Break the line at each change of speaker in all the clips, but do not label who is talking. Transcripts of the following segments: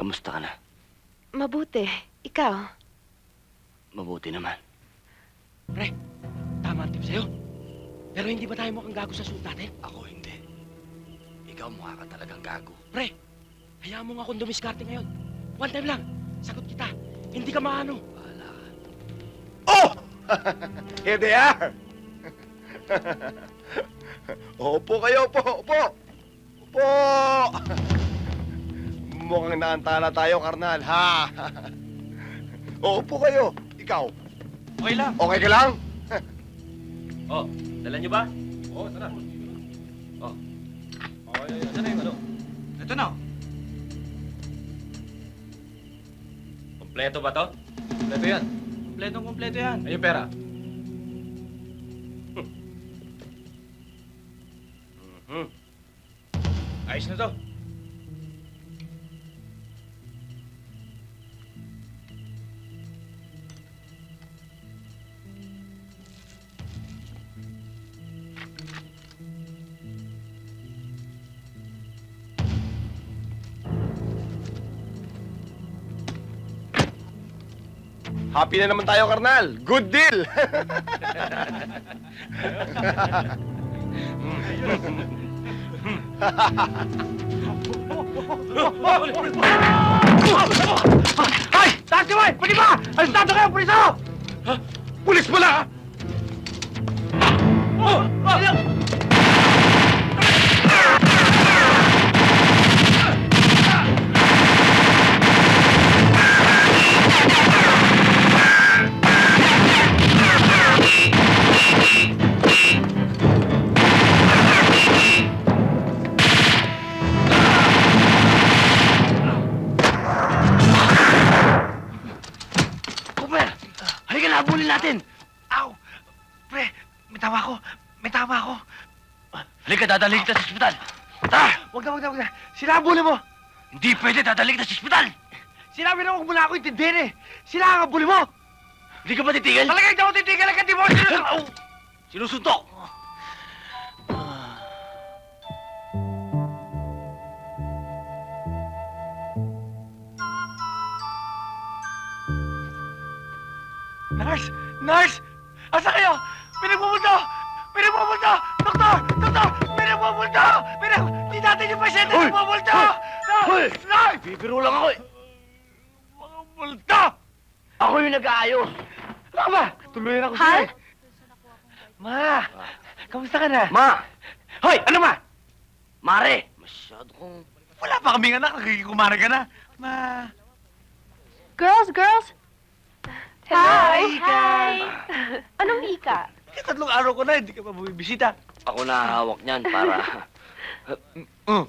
Kamusta ka na?
Mabuti. Ikaw?
Mabuti naman.
Pre, tama ang tip sa'yo. Pero hindi ba tayo mukhang gago sa suit natin?
Ako hindi. Ikaw mukha ka talagang gago.
Pre, hayaan mo nga akong dumiskarte ngayon. One time lang, sagot kita. Hindi ka maano.
Bahala ka.
Oh! Here they are! Opo kayo, opo, opo! Opo! Mukhang naantala tayo, karnal, ha? Opo kayo. Ikaw,
Okay lang.
okay ka lang?
Oh, dala niyo ba? Oo, oh, tara. Oh. Oh, yun, yun. Ano yung ano? Ito na. Kompleto ba to? Kompleto yan. Kompletong kompleto yan. Ay, yung pera. Mhm. Ayos na to.
Happy na naman tayo, karnal. Good deal!
Ay! Taxi boy! Pwede ba? Alistado kayo, puliso! Ha? Pulis pala!
Habulin natin!
Aw! Pre, may tama ako. May tama ako.
Halika, dadalhin kita sa ospital! Tara!
Wag na, wag na, wag na. Sinabuli mo!
Hindi pwede, dadalhin kita sa ospital!
Sinabi na huwag mo na ako intindihin eh. Sila ang abuli mo!
Hindi ka ba titigil?
Talaga hindi ako titigil agad di mo sinusunod!
Sinusuntok!
Nurse! Asa kayo? Pinagmumulto! Pinagmumulto! Doktor! Doktor! Pinagmumulto! Pinag... Di natin yung pasyente
Hoy!
nagmumulto!
Hoy!
Nurse! Nurse!
Bibiro lang ako eh!
Mga multo!
Ako yung nag-aayos!
Ano ba? Tuluyan ako
Ha?
sa'yo eh. Ma! Kamusta ka na?
Ma!
Hoy! Ano ma?
Mare! Masyado kong...
Wala pa kaming anak. Nakikikumara ka na. Ma!
Girls, girls!
Hi.
Hi! Anong ika?
Eh, tatlong araw ko na, hindi ka pa bumibisita.
Ako na hawak niyan para...
Mm.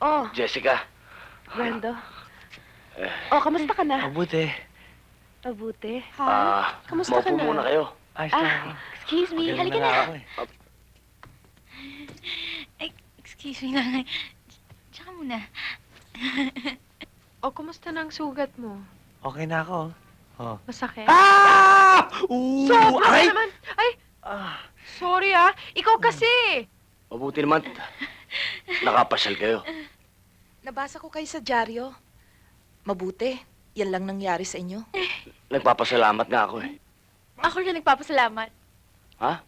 Oh,
Jessica,
Brando.
Eh.
Oh, kamusta ka na?
Mabuti.
Mabuti.
ah,
Kamusta ka
maupo
na?
muna kayo.
Ayos
Ah, excuse me.
Magaling
Halika
nga
na.
ako eh.
Ay, excuse me lang. Tsaka muna.
O, kumusta na ang sugat mo?
Okay na ako. Oh.
Masakit?
Ah! Ooh!
Sobra
Aray!
naman! Ay,
Ah.
sorry ah. Ikaw kasi.
Mabuti naman. Nakapasyal kayo.
Nabasa ko kayo sa dyaryo. Mabuti. Yan lang nangyari sa inyo.
Nagpapasalamat nga ako eh.
Ako rin nagpapasalamat
Ha?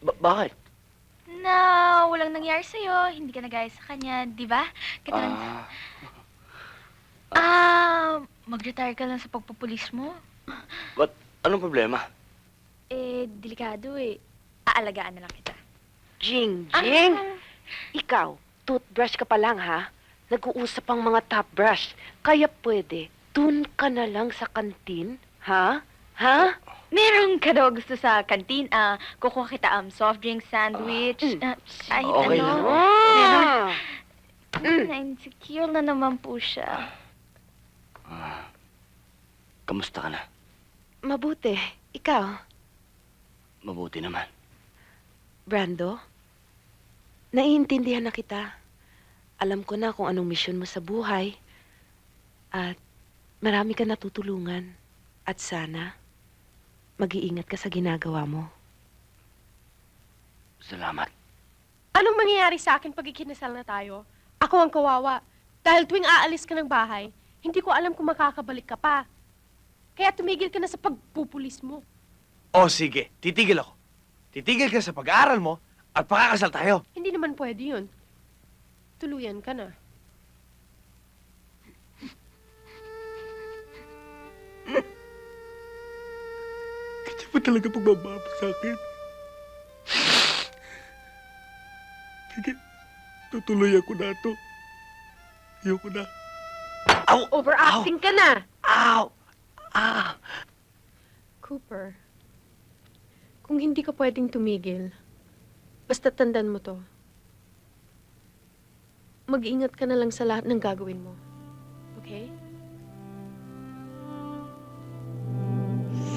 Ba- bakit?
na walang nangyari sa'yo. Hindi ka nagaya sa kanya, di ba? Katalan,
Ah,
ah, mag-retire ka lang sa pagpupulis mo.
anong problema?
Eh, delikado eh. Aalagaan na lang kita.
Jing, Jing!
Ah,
Ikaw, toothbrush ka pa lang ha? Nag-uusap ang mga top brush. Kaya pwede, dun ka na lang sa kantin, ha? Ha?
meron ka daw gusto sa kantin. Ah, kukuha kita um, soft drink, sandwich.
Mm.
ah, kahit
Okay
ano.
lang.
Ah! Mm.
Na-insecure na naman po siya.
Kamusta ka na?
Mabuti. Ikaw,
Mabuti naman.
Brando? Naiintindihan na kita. Alam ko na kung anong misyon mo sa buhay. At marami ka natutulungan. At sana, mag-iingat ka sa ginagawa mo.
Salamat.
Anong mangyayari sa akin pag ikinasal na tayo? Ako ang kawawa. Dahil tuwing aalis ka ng bahay, hindi ko alam kung makakabalik ka pa. Kaya tumigil ka na sa pagpupulis mo.
O sige, titigil ako. Titigil ka sa pag-aaral mo at pakakasal tayo.
Hindi naman pwede yun. Tuluyan ka na.
Hindi mo talaga pagbababa sa akin. Sige, tutuloy ako na to. Ayoko na. Aw!
Overacting ka na!
Aw! Ah!
Cooper, kung hindi ka pwedeng tumigil, basta tandaan mo to. Mag-ingat ka na lang sa lahat ng gagawin mo. Okay?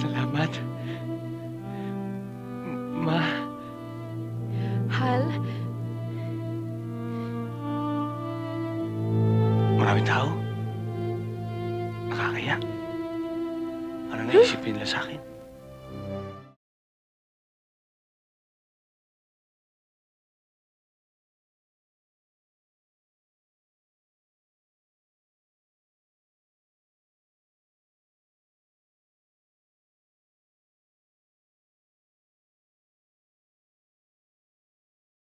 Salamat. Ma,
Hal,
maraming tao. Nakakaya. Ano na isipin nila sa akin?